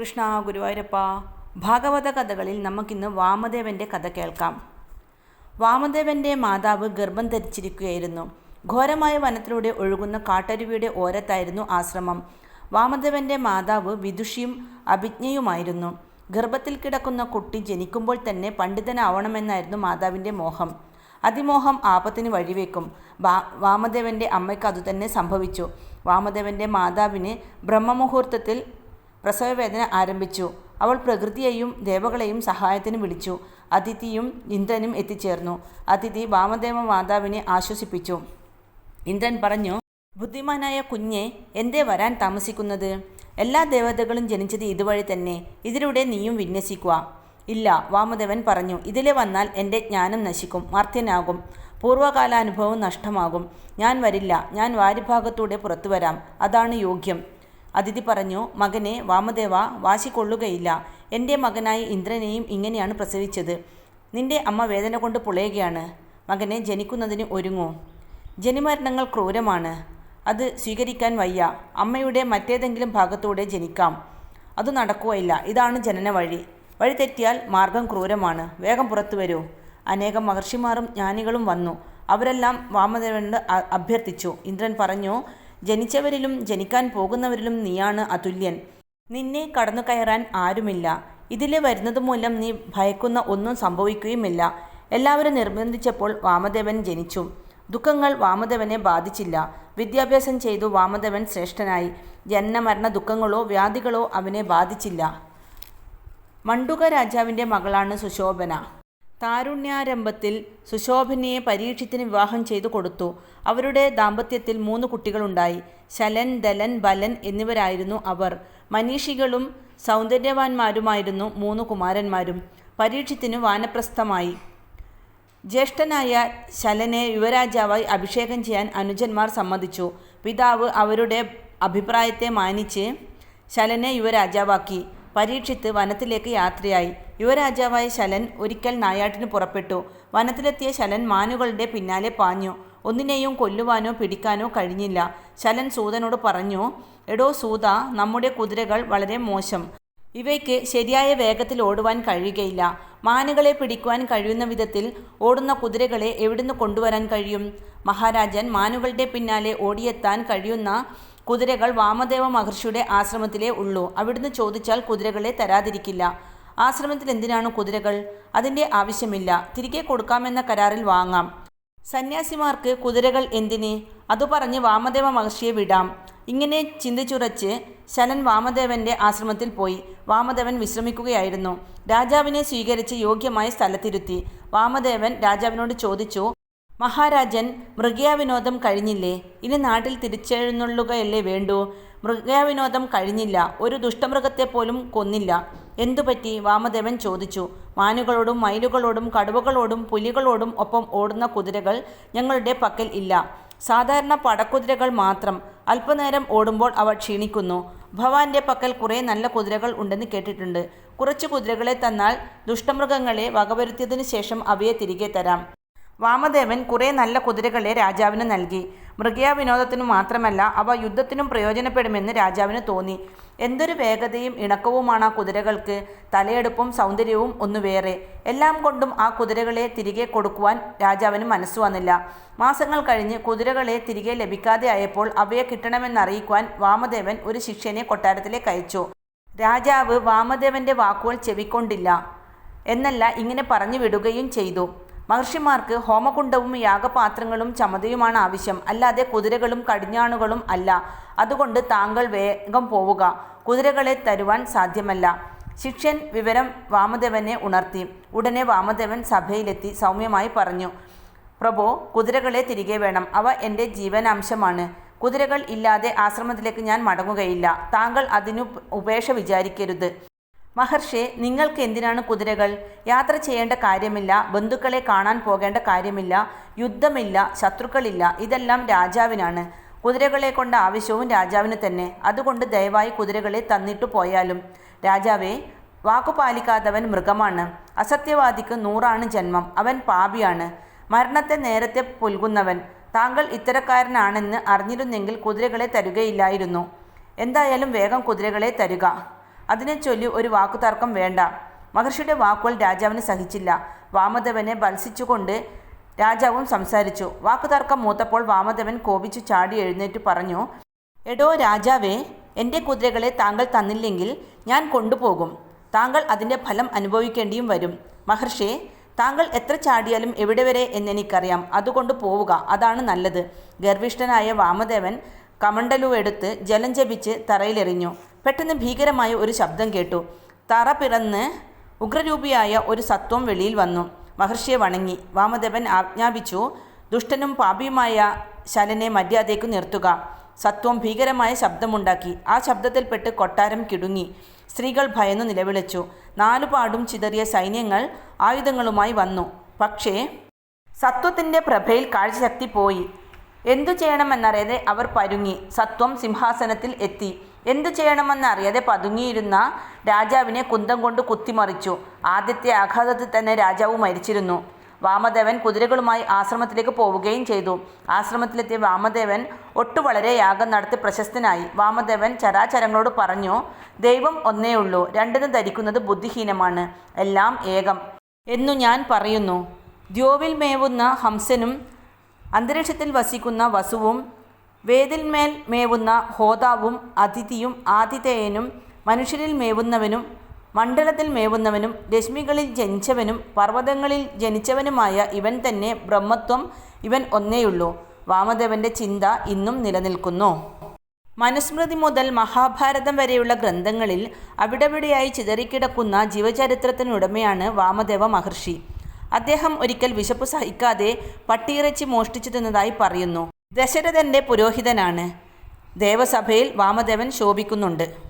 കൃഷ്ണ ഗുരുവായൂരപ്പ ഭാഗവത കഥകളിൽ നമുക്കിന്ന് വാമദേവന്റെ കഥ കേൾക്കാം. വാമദേവന്റെ മാതാവ് ഗർഭം ധരിച്ചിരിക്കുകയായിരുന്നു. ഘോരമായ വനത്തിലൂടെ ഒഴുകുന്ന കാട്ടരുവിയുടെ ഓരത്തായിരുന്നു ആശ്രമം. വാമദേവന്റെ മാതാവ് വിദുഷിയും അഭിജ്ഞയുമായിരുന്നു. ഗർഭത്തിൽ കിടക്കുന്ന കുട്ടി ജനിക്കുമ്പോൾ തന്നെ പണ്ഡിതനാവണമെന്നായിരുന്നു മാതാവിന്റെ മോഹം. അതിമോഹം ആപത്തിന് വഴിവെക്കും. വാമദേവന്റെ അമ്മയ്ക്ക് അതുതന്നെ സംഭവിച്ചു. വാമദേവന്റെ മാതാവിന് ബ്രഹ്മമുഹൂർത്തത്തിൽ പ്രസവവേദന ആരംഭിച്ചു. അവൾ പ്രകൃതിയെയും ദേവകളെയും സഹായത്തിന് വിളിച്ചു. അതിഥിയും ഇന്ദ്രനും എത്തിച്ചേർന്നു. അതിഥി വാമദേവ മാതാവിനെ ആശ്വസിപ്പിച്ചു. ഇന്ദ്രൻ പറഞ്ഞു ബുദ്ധിമാനായ കുഞ്ഞെ എന്തേ വരാൻ താമസിക്കുന്നത്? എല്ലാ ദേവതകളും ജനിച്ചത് ഇതുവഴി തന്നെ. ഇതിലൂടെ നീയും വിന്യസിക്കുക. ഇല്ല വാമദേവൻ പറഞ്ഞു. ഇതിലെ വന്നാൽ എന്റെ ജ്ഞാനം നശിക്കും മർത്യനാകും. പൂർവകാലാനുഭവം നഷ്ടമാകും. ഞാൻ വരില്ല. ഞാൻ വാരിഭാഗത്തൂടെ പുറത്തു വരാം. അതാണ് യോഗ്യം. അതിഥി പറഞ്ഞു മകനെ വാമദേവ വാശിക്കൊള്ളുകയില്ല എന്റെ മകനായ ഇന്ദ്രനെയും ഇങ്ങനെയാണ് പ്രസവിച്ചത്. നിന്റെ അമ്മ വേദന കൊണ്ട് പുളയുകയാണ്. മകനെ ജനിക്കുന്നതിന് ഒരുങ്ങൂ. ജനിമരണങ്ങൾ ക്രൂരമാണ്. അത് സ്വീകരിക്കാൻ വയ്യ. അമ്മയുടെ മറ്റേതെങ്കിലും ഭാഗത്തൂടെ ജനിക്കാം. അത് നടക്കുകയില്ല. ഇതാണ് ജനന വഴി. വഴി തെറ്റിയാൽ മാർഗം ക്രൂരമാണ്. വേഗം പുറത്തു വരൂ. അനേകം മഹർഷിമാരും ജ്ഞാനികളും വന്നു. അവരെല്ലാം വാമദേവനോട് അഭ്യർത്ഥിച്ചു. ഇന്ദ്രൻ പറഞ്ഞു ജനിച്ചവരിലും ജനിക്കാൻ പോകുന്നവരിലും നീയാണ് അതുല്യൻ. നിന്നെ കടന്നു കയറാൻ ആരുമില്ല. ഇതിലെ വരുന്നത് മൂലം നീ ഭയക്കുന്ന ഒന്നും സംഭവിക്കുകയുമില്ല. എല്ലാവരും നിർബന്ധിച്ചപ്പോൾ വാമദേവൻ ജനിച്ചു. ദുഃഖങ്ങൾ വാമദേവനെ ബാധിച്ചില്ല. വിദ്യാഭ്യാസം ചെയ്തു വാമദേവൻ ശ്രേഷ്ഠനായി. ജനനമരണ ദുഃഖങ്ങളോ വ്യാധികളോ അവനെ ബാധിച്ചില്ല. മണ്ഡുക രാജാവിന്റെ മകളാണ് സുശോഭന. താരുണ്യാരംഭത്തിൽ സുശോഭനയെ പരീക്ഷത്തിന് വിവാഹം ചെയ്തു കൊടുത്തു. അവരുടെ ദാമ്പത്യത്തിൽ മൂന്ന് കുട്ടികളുണ്ടായി. ശലൻ ദലൻ ബലൻ എന്നിവരായിരുന്നു അവർ. മനീഷികളും സൗന്ദര്യവാന്മാരുമായിരുന്നു മൂന്ന് കുമാരന്മാരും. പരീക്ഷത്തിന് വാനപ്രസ്ഥമായി. ജ്യേഷ്ഠനായ ശലനെ യുവരാജാവായി അഭിഷേകം ചെയ്യാൻ അനുജന്മാർ സമ്മതിച്ചു. പിതാവ് അവരുടെ അഭിപ്രായത്തെ മാനിച്ച് ശലനെ യുവരാജാവാക്കി. പരീക്ഷിത്ത് വനത്തിലേക്ക് യാത്രയായി. യുവരാജാവായ ശലൻ ഒരിക്കൽ നായാട്ടിന് പുറപ്പെട്ടു. വനത്തിലെത്തിയ ശലൻ മാനുകളുടെ പിന്നാലെ പാഞ്ഞു. ഒന്നിനെയും കൊല്ലുവാനോ പിടിക്കാനോ കഴിഞ്ഞില്ല. ശലൻ സൂതനോട് പറഞ്ഞു എടോ സൂത നമ്മുടെ കുതിരകൾ വളരെ മോശം. ഇവയ്ക്ക് ശരിയായ വേഗത്തിൽ ഓടുവാൻ കഴിയുകയില്ല. മാനുകളെ പിടിക്കുവാൻ കഴിയുന്ന വിധത്തിൽ ഓടുന്ന കുതിരകളെ എവിടുന്ന് കൊണ്ടുവരാൻ കഴിയും? മഹാരാജൻ മാനുകളുടെ പിന്നാലെ ഓടിയെത്താൻ കഴിയുന്ന കുതിരകൾ വാമദേവ മഹർഷിയുടെ ആശ്രമത്തിലേ ഉള്ളൂ. അവിടുന്ന് ചോദിച്ചാൽ കുതിരകളെ തരാതിരിക്കില്ല. ആശ്രമത്തിൽ എന്തിനാണ് കുതിരകൾ? അതിന്റെ ആവശ്യമില്ല. തിരികെ കൊടുക്കാമെന്ന കരാറിൽ വാങ്ങാം. സന്യാസിമാർക്ക് കുതിരകൾ എന്തിന്? അതു പറഞ്ഞ് വാമദേവ മഹർഷിയെ വിടാം. ഇങ്ങനെ ചിന്തിച്ചുറച്ച് ശനൻ വാമദേവന്റെ ആശ്രമത്തിൽ പോയി. വാമദേവൻ വിശ്രമിക്കുകയായിരുന്നു. രാജാവിനെ സ്വീകരിച്ച് യോഗ്യമായ സ്ഥലത്തിരുത്തി. വാമദേവൻ രാജാവിനോട് ചോദിച്ചു മഹാരാജൻ മൃഗയാവിനോദം കഴിഞ്ഞില്ലേ? ഇനി നാട്ടിൽ തിരിച്ചെഴുന്നള്ളുകയല്ലേ വേണ്ടൂ? മൃഗയാവിനോദം കഴിഞ്ഞില്ല. ഒരു ദുഷ്ടമൃഗത്തെ പോലും കൊന്നില്ല. എന്തുപറ്റി? വാമദേവൻ ചോദിച്ചു. മാനുകളോടും മയിലുകളോടും കടുവകളോടും പുലികളോടും ഒപ്പം ഓടുന്ന കുതിരകൾ ഞങ്ങളുടെ പക്കൽ ഇല്ല. സാധാരണ പടക്കുതിരകൾ മാത്രം. അല്പനേരം ഓടുമ്പോൾ അവ ക്ഷീണിക്കുന്നു. ഭവാന്റെ പക്കൽ കുറേ നല്ല കുതിരകൾ ഉണ്ടെന്ന് കേട്ടിട്ടുണ്ട്. കുറച്ച് കുതിരകളെ തന്നാൽ ദുഷ്ടമൃഗങ്ങളെ വകവരുത്തിയതിനു ശേഷം അവയെ തിരികെ തരാം. വാമദേവൻ കുറേ നല്ല കുതിരകളെ രാജാവിന് നൽകി. മൃഗയാ വിനോദത്തിനു മാത്രമല്ല അവ യുദ്ധത്തിനും പ്രയോജനപ്പെടുമെന്ന് രാജാവിന് തോന്നി. എന്തൊരു വേഗതയും ഇണക്കവുമാണ് ആ കുതിരകൾക്ക്. തലയെടുപ്പും സൗന്ദര്യവും ഒന്നു വേറെ. എല്ലാം കൊണ്ടും ആ കുതിരകളെ തിരികെ കൊടുക്കുവാൻ രാജാവിന് മനസ്സുവന്നില്ല മാസങ്ങൾ കഴിഞ്ഞ് കുതിരകളെ തിരികെ ലഭിക്കാതെ ആയപ്പോൾ അവയെ കിട്ടണമെന്നറിയിക്കുവാൻ വാമദേവൻ ഒരു ശിഷ്യനെ കൊട്ടാരത്തിലേക്ക് അയച്ചു. രാജാവ് വാമദേവന്റെ വാക്കുകൾ ചെവിക്കൊണ്ടില്ല. എന്നല്ല ഇങ്ങനെ പറഞ്ഞു വിടുകയും ചെയ്തു. മഹർഷിമാർക്ക് ഹോമകുണ്ടവും യാഗപാത്രങ്ങളും ചമതയുമാണ് ആവശ്യം. അല്ലാതെ കുതിരകളും കടിഞ്ഞാണുകളും അല്ല. അതുകൊണ്ട് താങ്കൾ വേഗം പോവുക. കുതിരകളെ തരുവാൻ സാധ്യമല്ല. ശിക്ഷൻ വിവരം വാമദേവനെ ഉണർത്തി. ഉടനെ വാമദേവൻ സഭയിലെത്തി സൗമ്യമായി പറഞ്ഞു പ്രഭോ കുതിരകളെ തിരികെ വേണം. അവ എന്റെ ജീവനാംശമാണ്. കുതിരകൾ ഇല്ലാതെ ആശ്രമത്തിലേക്ക് ഞാൻ മടങ്ങുകയില്ല. താങ്കൾ അതിനു ഉപേക്ഷ വിചാരിക്കരുത്. മഹർഷേ നിങ്ങൾക്ക് എന്തിനാണ് കുതിരകൾ? യാത്ര ചെയ്യേണ്ട കാര്യമില്ല ബന്ധുക്കളെ കാണാൻ പോകേണ്ട കാര്യമില്ല യുദ്ധമില്ല ശത്രുക്കളില്ല ഇതെല്ലാം രാജാവിനാണ്. കുതിരകളെ കൊണ്ട് ആവശ്യവും രാജാവിന് തന്നെ. അതുകൊണ്ട് ദയവായി കുതിരകളെ തന്നിട്ടു പോയാലും. രാജാവേ വാക്കുപാലിക്കാത്തവൻ മൃഗമാണ്. അസത്യവാദിക്ക് നൂറാണ് ജന്മം. അവൻ പാപിയാണ്. മരണത്തെ നേരത്തെ പുൽകുന്നവൻ. താങ്കൾ ഇത്തരക്കാരനാണെന്ന് അറിഞ്ഞിരുന്നെങ്കിൽ കുതിരകളെ തരുകയില്ലായിരുന്നു. എന്തായാലും വേഗം കുതിരകളെ തരുക. അതിനെ ചൊല്ലി ഒരു വാക്കുതർക്കം വേണ്ട. മഹർഷിയുടെ വാക്കുകൾ രാജാവിന് സഹിച്ചില്ല. വാമദേവനെ ബത്സിച്ചുകൊണ്ട് രാജാവും സംസാരിച്ചു. വാക്കുതർക്കം മൂത്തപ്പോൾ വാമദേവൻ കോപിച്ചു ചാടി എഴുന്നേറ്റ് പറഞ്ഞു എടോ രാജാവേ എന്റെ കുതിരകളെ താങ്കൾ തന്നില്ലെങ്കിൽ ഞാൻ കൊണ്ടുപോകും. താങ്കൾ അതിന്റെ ഫലം അനുഭവിക്കേണ്ടിയും വരും. മഹർഷേ താങ്കൾ എത്ര ചാടിയാലും എവിടെ വരെ എന്നെനിക്കറിയാം അതുകൊണ്ട് പോവുക. അതാണ് നല്ലത്. ഗർഭിഷ്ഠനായ വാമദേവൻ കമണ്ടലു എടുത്ത് ജലം ജപിച്ച് തറയിലെറിഞ്ഞു. പെട്ടെന്ന് ഭീകരമായ ഒരു ശബ്ദം കേട്ടു. തറ പിറന്ന് ഉഗ്രരൂപിയായ ഒരു സത്വം വെളിയിൽ വന്നു. മഹർഷിയെ വണങ്ങി. വാമദേവൻ ആജ്ഞാപിച്ചു ദുഷ്ടനും പാപിയുമായ ശലനെ മര്യാദയ്ക്ക് നിർത്തുക. സത്വം ഭീകരമായ ശബ്ദമുണ്ടാക്കി. ആ ശബ്ദത്തിൽപ്പെട്ട് കൊട്ടാരം കിടുങ്ങി. സ്ത്രീകൾ ഭയന്നു നിലവിളിച്ചു. നാലുപാടും ചിതറിയ സൈന്യങ്ങൾ ആയുധങ്ങളുമായി വന്നു. പക്ഷേ സത്വത്തിന്റെ പ്രഭയിൽ കാഴ്ചശക്തി പോയി. എന്തു ചെയ്യണമെന്നറിയാതെ അവർ പരുങ്ങി സത്വം സിംഹാസനത്തിൽ എത്തി. എന്തു ചെയ്യണമെന്നറിയാതെ പതുങ്ങിയിരുന്ന രാജാവിനെ കുന്തം കൊണ്ട് കുത്തിമറിച്ചു. ആദ്യത്തെ ആഘാതത്തിൽ തന്നെ രാജാവ് മരിച്ചിരുന്നു. വാമദേവൻ കുതിരകളുമായി ആശ്രമത്തിലേക്ക് പോവുകയും ചെയ്തു. ആശ്രമത്തിലെത്തിയ വാമദേവൻ ഒട്ടു വളരെ യാഗം നടത്തി പ്രശസ്തനായി. വാമദേവൻ ചരാചരങ്ങളോട് പറഞ്ഞു ദൈവം ഒന്നേ ഉള്ളൂ രണ്ടിനും ധരിക്കുന്നത് ബുദ്ധിഹീനമാണ്. എല്ലാം ഏകം എന്നു ഞാൻ പറയുന്നു. ദ്യോവിൽ മേവുന്ന ഹംസനും അന്തരീക്ഷത്തിൽ വസിക്കുന്ന വസുവും വേദിന്മേൽ മേവുന്ന ഹോതാവും അതിഥിയും ആതിഥേയനും മനുഷ്യരിൽ മേവുന്നവനും മണ്ഡലത്തിൽ മേവുന്നവനും രശ്മികളിൽ ജനിച്ചവനും പർവതങ്ങളിൽ ജനിച്ചവനുമായ ഇവൻ തന്നെ ബ്രഹ്മത്വം ഇവൻ ഒന്നേയുള്ളൂ. വാമദേവന്റെ ചിന്ത ഇന്നും നിലനിൽക്കുന്നു. മനുസ്മൃതി മുതൽ മഹാഭാരതം വരെയുള്ള ഗ്രന്ഥങ്ങളിൽ അവിടെവിടെയായി ചിതറിക്കിടക്കുന്ന ജീവചരിത്രത്തിനുടമയാണ് വാമദേവ മഹർഷി. അദ്ദേഹം ഒരിക്കൽ വിശപ്പ് സഹിക്കാതെ പട്ടിയിറച്ചി മോഷ്ടിച്ചു തിന്നതായി പറയുന്നു. ദശരഥന്റെ പുരോഹിതനാണ്. ദേവസഭയിൽ വാമദേവൻ ശോഭിക്കുന്നുണ്ട്.